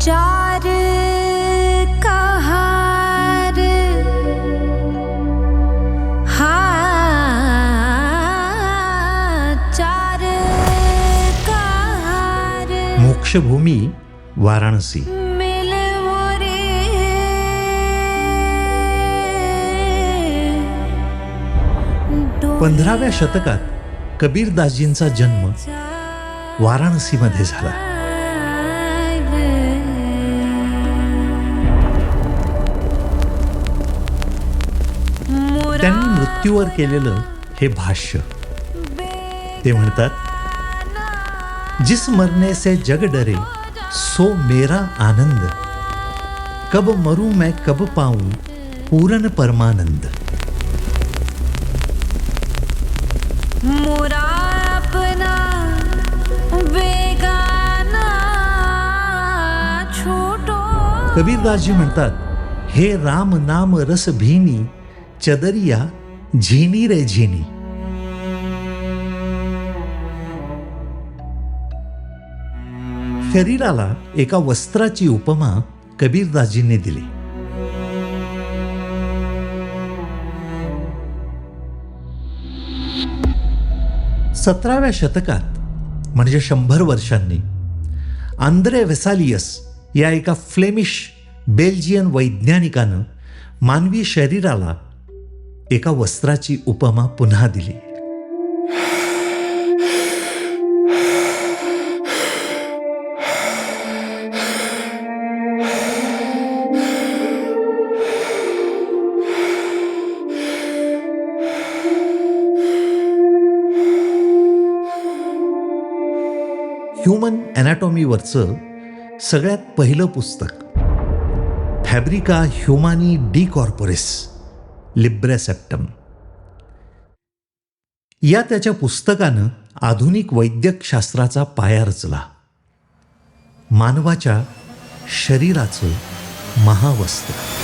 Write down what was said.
चार कहार। हा चार कहार। मोक्षभूमी वाराणसी। मिल मोरे। पंधराव्या शतकात कबीरदासजींचा जन्म वाराणसीमध्ये झाला. त्यांनी मृत्यूवर केलेलं हे भाष्य. ते म्हणतात जिस मरने से जग डरे सो मेरा आनंद. कब मरू मैं कब पाऊं पूर्ण परमानंद. मोरा अपना बेगाना छोटो। कबीरदासजी म्हणतात हे राम नाम रस भीनी चदरिया झिनी रे झिनी शरीराला एका वस्त्राची उपमा कबीरदाजींनी दिली सतराव्या शतकात म्हणजे शंभर वर्षांनी आंद्रे वेसालियस या एका फ्लेमिश बेल्जियन वैज्ञानिकानं मानवी शरीराला एका वस्त्राची उपमा पुन्हा दिली. ह्युमन ॲनाटॉमीवरचं सगळ्यात पहिलं पुस्तक. फॅब्रिका ह्युमानी डी कॉर्पोरेस लिब्रेसेप्टम या त्याच्या पुस्तकानं आधुनिक वैद्यकशास्त्राचा पाया रचला. मानवाच्या शरीराचं महावस्त्र.